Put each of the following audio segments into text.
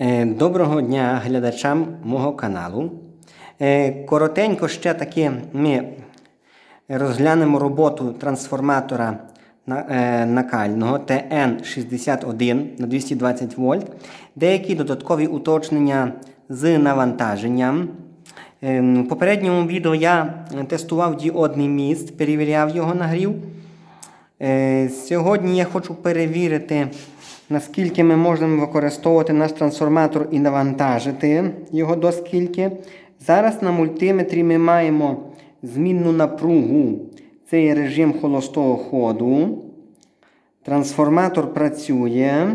Е, Доброго дня глядачам мого каналу. Е, Коротенько ще таки ми розглянемо роботу трансформатора е, накального TN61 на 220 вольт, деякі додаткові уточнення з навантаженням. Е, В попередньому відео я тестував діодний міст, перевіряв його нагрів. Е, Сьогодні я хочу перевірити, наскільки ми можемо використовувати наш трансформатор і навантажити його до скільки. Зараз на мультиметрі ми маємо змінну напругу. Це є режим холостого ходу. Трансформатор працює.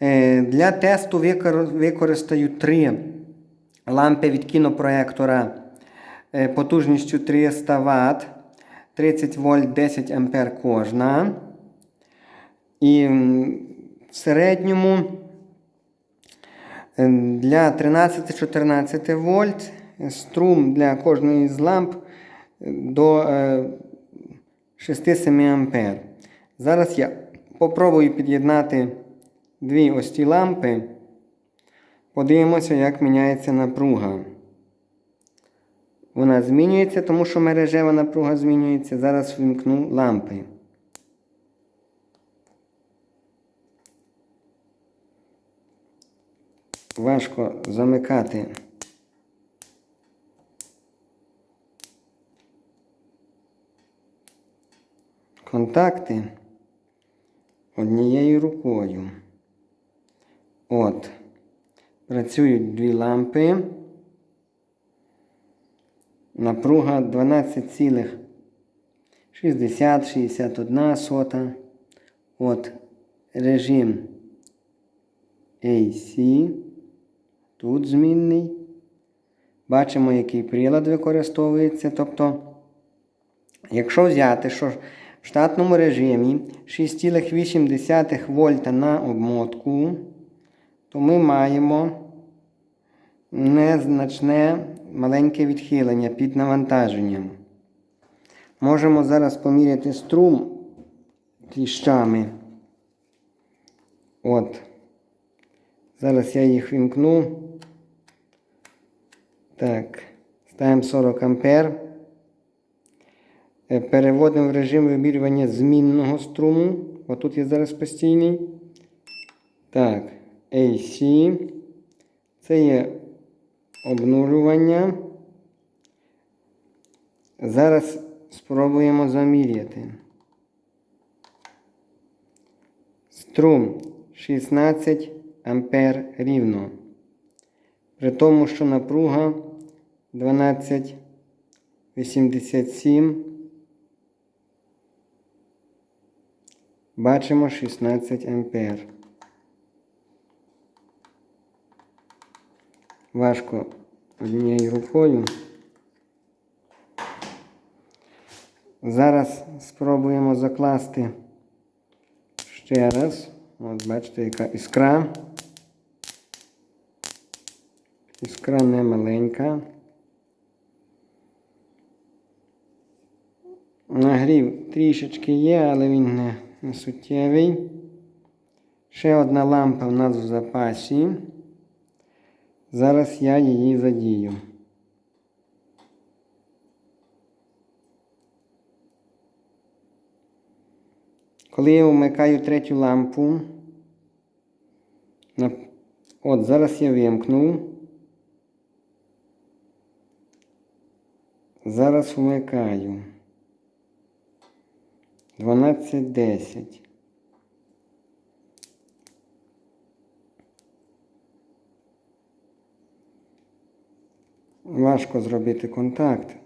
Е, Для тесту використаю три лампи від кінопроектора е, потужністю 300 Вт. 30 вольт 10 ампер кожна. І в середньому е, для 13-14 вольт струм для кожної з ламп е, до е, 6-7 ампер. Зараз я попробую під'єднати дві ось ці лампи. Подивимося, як міняється напруга. Вона змінюється, тому що мережева напруга змінюється. Зараз вимкну лампи. Важко замикати. Контакти однією рукою. От. Працюють дві лампи. Напруга 12,60-61 сота. От режим AC. Тут змінний. Бачимо, який прилад використовується. Тобто, якщо взяти, що в штатному режимі 6,8 вольта на обмотку, то ми маємо незначне маленьке відхилення під навантаженням. Можемо зараз поміряти струм кліщами. От. Зараз я їх вімкну. Так, ставимо 40 ампер. Е, Переводимо в режим вимірювання змінного струму. Отут є зараз постійний. Так, AC. Це є обнулювання. Зараз спробуємо заміряти. Струм 16 ампер рівно. При тому, що напруга 12,87. Бачимо 16 ампер. Важко однією рукою. Зараз спробуємо закласти ще раз. От бачите, яка іскра. Іскра не маленька. Нагрів трішечки є, але він не, не суттєвий. Ще одна лампа в нас в запасі. Зараз я її задію. Коли я вмикаю третю лампу, от зараз я вимкнув. Зараз вмикаю. 12.10. Важко зробити контакт.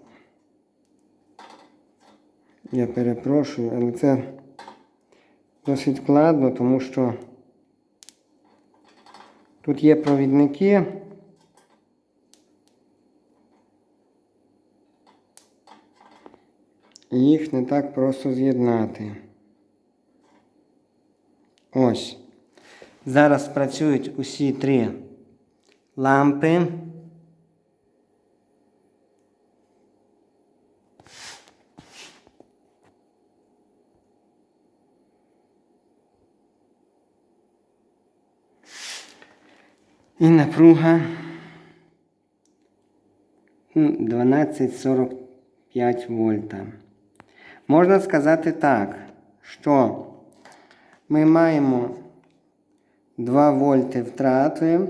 Я перепрошую, але це досить складно, тому що тут є провідники. І їх не так просто з'єднати. Ось. Зараз працюють усі три лампи. І напруга 12,45 вольта. Можна сказати так, що ми маємо 2 вольти втрати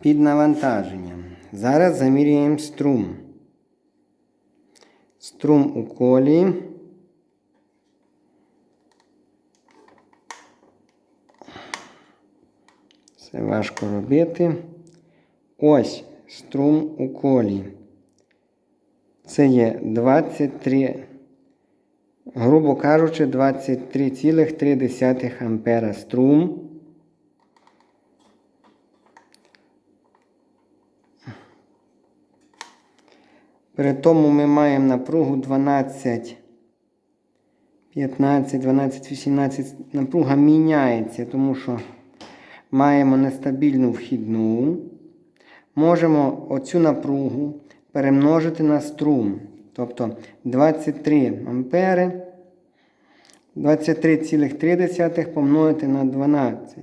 під навантаженням. Зараз замірюємо струм. Струм у колі. Це важко робити. Ось струм у колі. Це є 23, грубо кажучи, 23,3 ампера струм. При тому ми маємо напругу 12, 15, 12, 18. Напруга міняється, тому що маємо нестабільну вхідну. Можемо оцю напругу перемножити на струм. Тобто 23 ампери. 23,3 помножити на 12.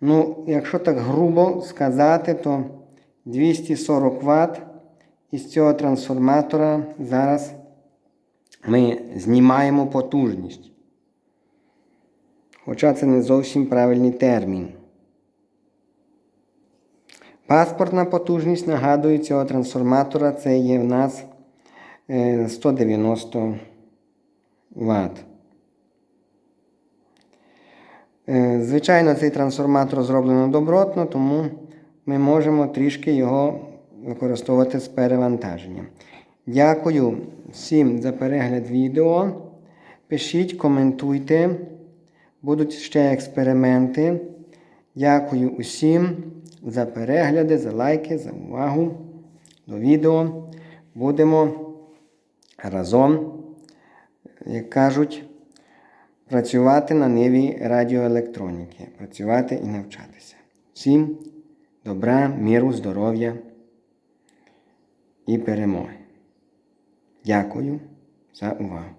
Ну, якщо так грубо сказати, то 240 Вт із цього трансформатора зараз ми знімаємо потужність. Хоча це не зовсім правильний термін. Паспортна потужність, нагадую, цього трансформатора це є в нас е, 190 Вт. Е, Звичайно, цей трансформатор зроблено добротно, тому ми можемо трішки його використовувати з перевантаженням. Дякую всім за перегляд відео. Пишіть, коментуйте. Будуть ще експерименти. Дякую усім за перегляди, за лайки, за увагу до відео. Будемо разом, як кажуть, працювати на ниві радіоелектроніки, працювати і навчатися. Всім добра, міру, здоров'я і перемоги. Дякую за увагу.